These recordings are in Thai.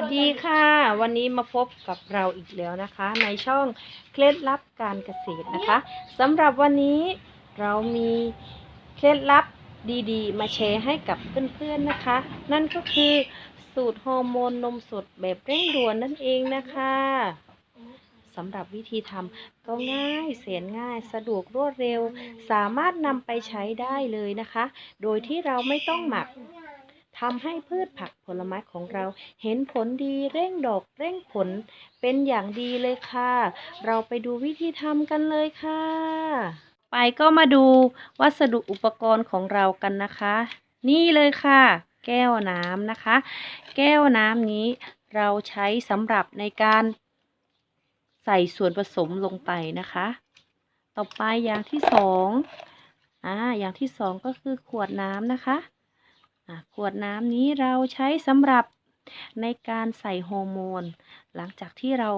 วัสดีค่ะ วันนี้มาพบกับเราอีกแล้วนะคะ ในช่องเคล็ดลับการเกษตรนะคะสำหรับวันนี้เรามีเคล็ดลับดีๆ มาแชร์ให้กับเพื่อนๆนะคะ นั่นก็คือสูตรฮอร์โมนนมสดแบบเร่งด่วนนั่นเองนะคะสำหรับวิธีทำก็ง่ายแสนง่ายสะดวกรวดเร็ว สามารถนำไปใช้ได้เลยนะคะ โดยที่เราไม่ต้องหมัก ทำให้พืชผักผลไม้ของเราเห็นผลดีเร่งดอกเร่งผลเป็นอย่างดีเลยค่ะ เราไปดูวิธีทำกันเลยค่ะ ไปก็มาดูวัสดุอุปกรณ์ของเรากันนะคะ นี่เลยค่ะ แก้วน้ำนะคะ แก้วน้ำนี้เราใช้สำหรับในการใส่ส่วนผสมลงไปนะคะ ต่อไปอย่างที่สองอ่าอย่างที่สองก็คือขวดน้ำนะคะอะ ขวดน้ำนี้เราใช้สำหรับในการใส่ฮอร์โมน หลังจากที่เรา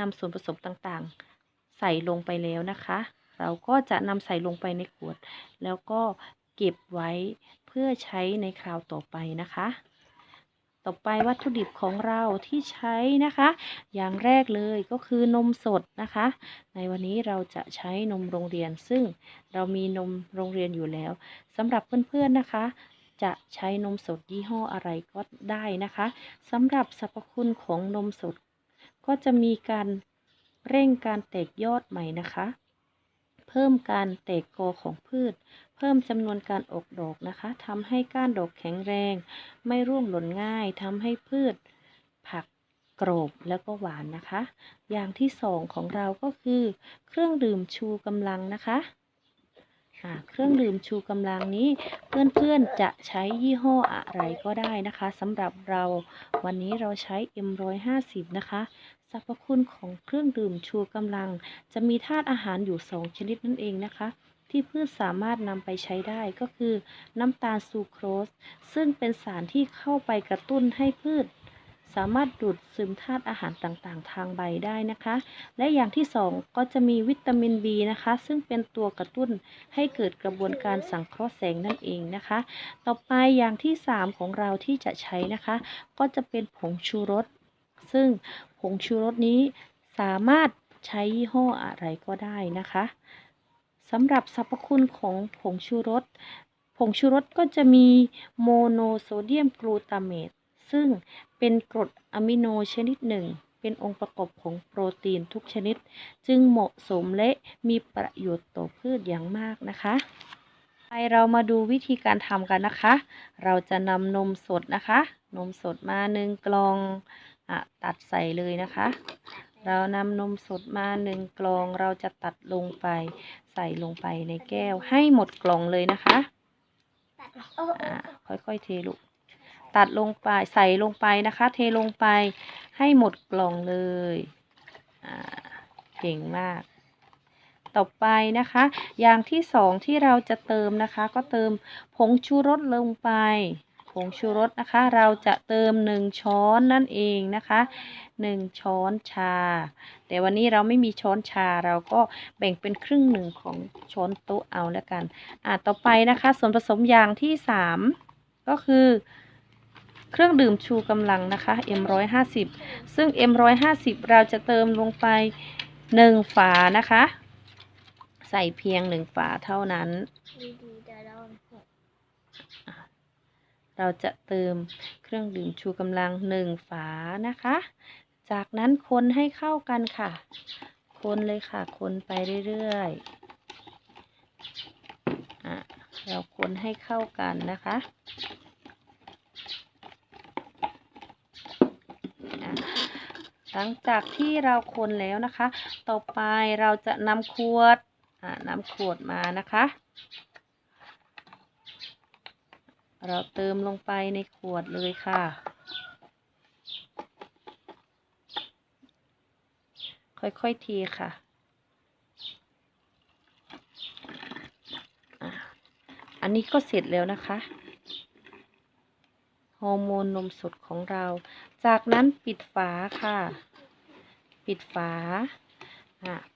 นำส่วนผสมต่างๆ ใส่ลงไปแล้วนะคะ เราก็จะนำใส่ลงไปในขวด แล้วก็เก็บไว้เพื่อใช้ในคราวต่อไปนะคะ ต่อไปวัตถุดิบของเราที่ใช้นะคะ อย่างแรกเลยก็คือนมสดนะคะ ในวันนี้เราจะใช้นมโรงเรียน ซึ่งเรามีนมโรงเรียนอยู่แล้วสำหรับเพื่อนๆนะคะ จะใช้นมสดยี่ห้ออะไรก็ได้นะคะสำหรับสรรพคุณของนมสด ก็จะมีการเร่งการแตกยอดใหม่นะคะ เพิ่มการแตกกอของพืช เพิ่มจำนวนการออกดอกนะคะทำให้ก้านดอกแข็งแรง ไม่ร่วงหล่นง่ายทำให้พืชผักกรอบแล้วก็หวานนะคะ อย่างที่สองของเราก็คือ เครื่องดื่มชูกำลังนะคะ อ่าเครื่องดื่มชูกำลังนี้เพื่อนๆจะใช้ยี่ห้ออะไรก็ได้นะคะสำหรับเราวันนี้เราใช้ M150 นะคะสรรพคุณของเครื่องดื่มชูกำลัง จะมีธาตุอาหารอยู่ 2 ชนิดนั่นเองนะคะ ที่พืชสามารถนำไปใช้ได้ก็คือน้ำตาลซูโครส ซึ่งเป็นสารที่เข้าไปกระตุ้นให้พืช สามารถดูดซึมธาตุอาหารต่างๆ ทางใบได้นะคะ และอย่างที่สองก็จะมีวิตามิน B นะคะ ซึ่งเป็นตัวกระตุ้นให้เกิดกระบวนการสังเคราะห์แสงนั่นเองนะคะ ต่อไปอย่างที่ 3 ของเราที่จะใช้นะคะ ก็จะเป็นผงชูรส ซึ่งผงชูรสนี้สามารถใช้ยี่ห้ออะไรก็ได้นะคะสำหรับสรรพคุณของผงชูรส ผงชูรสก็จะมีโมโนโซเดียมกลูตาเมต ซึ่งเป็นกรดอะมิโนชนิดหนึ่ง เป็นองค์ประกอบของโปรตีนทุกชนิด จึงเหมาะสมและมีประโยชน์ต่อพืชอย่างมากนะคะไปเรามาดูวิธีการทำกันนะคะ เราจะนำนมสดนะคะ นมสดมาหนึ่งกล่องอะตัดใส่เลยนะคะ เรานำนมสดมาหนึ่งกล่อง เราจะตัดลงไป ใส่ลงไปในแก้วให้หมดกล่องเลยนะคะอ่าค่อยๆเทลูก ตัดลงไปใส่ลงไปนะคะ เทลงไปให้หมดกล่องเลยเก่งมาก ต่อไปนะคะ อย่างที่สองที่เราจะเติมนะคะ ก็เติมผงชูรสลงไป ผงชูรสนะคะ เราจะเติมหนึ่งช้อนนั่นเองนะคะหนึ่งช้อนชา แต่วันนี้เราไม่มีช้อนชาเราก็แบ่งเป็นครึ่งหนึ่งของช้อนโต๊ะเอาแล้วกัน อ่าต่อไปนะคะ ส่วนผสมอย่างที่สามก็คือ เครื่องดื่มชูกำลังนะคะ M150 ซึ่ง M150 เราจะเติมลงไปหนึ่งฝานะคะ ใส่เพียงหนึ่งฝาเท่านั้น เราจะเติมเครื่องดื่มชูกำลังหนึ่งฝานะคะ จากนั้นคนให้เข้ากันค่ะ คนเลยค่ะ คนไปเรื่อยๆอเราคนให้เข้ากันนะคะ หลังจากที่เราคนแล้วนะคะ ต่อไปเราจะนำขวดนำขวดมานะคะ เราเติมลงไปในขวดเลยค่ะ ค่อยๆเทีค่ะอันนี้ก็เสร็จแล้วนะคะ อร์โมนนมสดของเรา จากนั้นปิดฝาค่ะ ปิดฝา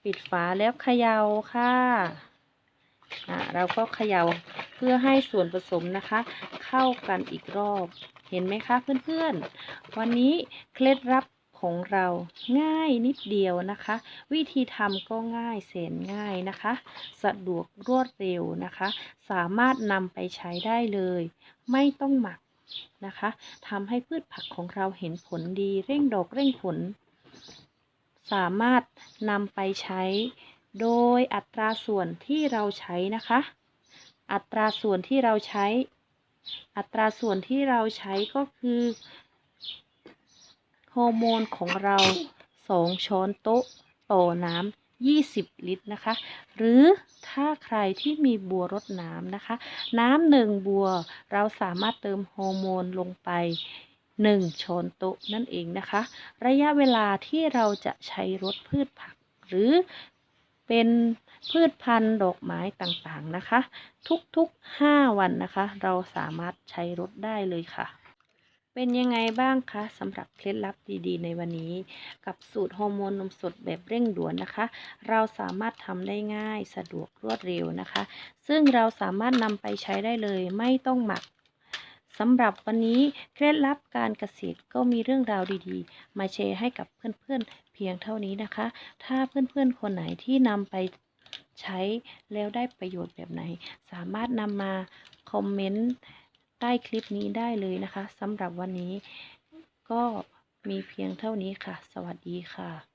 ปิดฝาแล้วเขย่าค่ะเอ่าเราก็เขย่าเพื่อให้ส่วนผสมนะคะ เข้ากันอีกรอบเห็นไหมคะเพื่อนๆ วันนี้เคล็ดลับของเราง่ายนิดเดียวนะคะ วิธีทำก็ง่ายแสนง่ายนะคะ สะดวกรวดเร็วนะคะ สามารถนำไปใช้ได้เลย ไม่ต้องหมัก นะคะทำให้พืชผักของเราเห็นผลดีเร่งดอกเร่งผล สามารถนำไปใช้ โดยอัตราส่วนที่เราใช้นะคะ อัตราส่วนที่เราใช้ อัตราส่วนที่เราใช้ก็คือฮอร์โมนของเรา 2 ช้อนโต๊ะต่อน้ำ 20 ลิตรนะคะ หรือถ้าใครที่มีบัวรดน้ำนะคะ น้ำหนึ่งบัวเราสามารถเติมฮอร์โมนลงไป 1 ช้อนโต๊ะนั่นเองนะคะ ระยะเวลาที่เราจะใช้รดพืชผัก หรือเป็นพืชพันธุ์ดอกไม้ต่างๆนะคะ ทุกๆ 5 วันนะคะ เราสามารถใช้รดได้เลยค่ะ เป็นยังไงบ้างคะสำหรับเคล็ดลับดีๆ ในวันนี้ กับสูตรฮอร์โมนนมสดแบบเร่งด่วนนะคะ เราสามารถทำได้ง่ายสะดวกรวดเร็วนะคะ ซึ่งเราสามารถนำไปใช้ได้เลยไม่ต้องหมักสำหรับวันนี้เคล็ดลับการเกษตรก็มีเรื่องราวดีๆ มาแชร์ให้กับเพื่อนๆเพียงเท่านี้นะคะ ถ้าเพื่อนๆคนไหนที่นำไปใช้แล้วได้ประโยชน์แบบไหน สามารถนำมาคอมเมนต์ ใต้คลิปนี้ได้เลยนะคะสำหรับวันนี้ก็มีเพียงเท่านี้ค่ะ สวัสดีค่ะ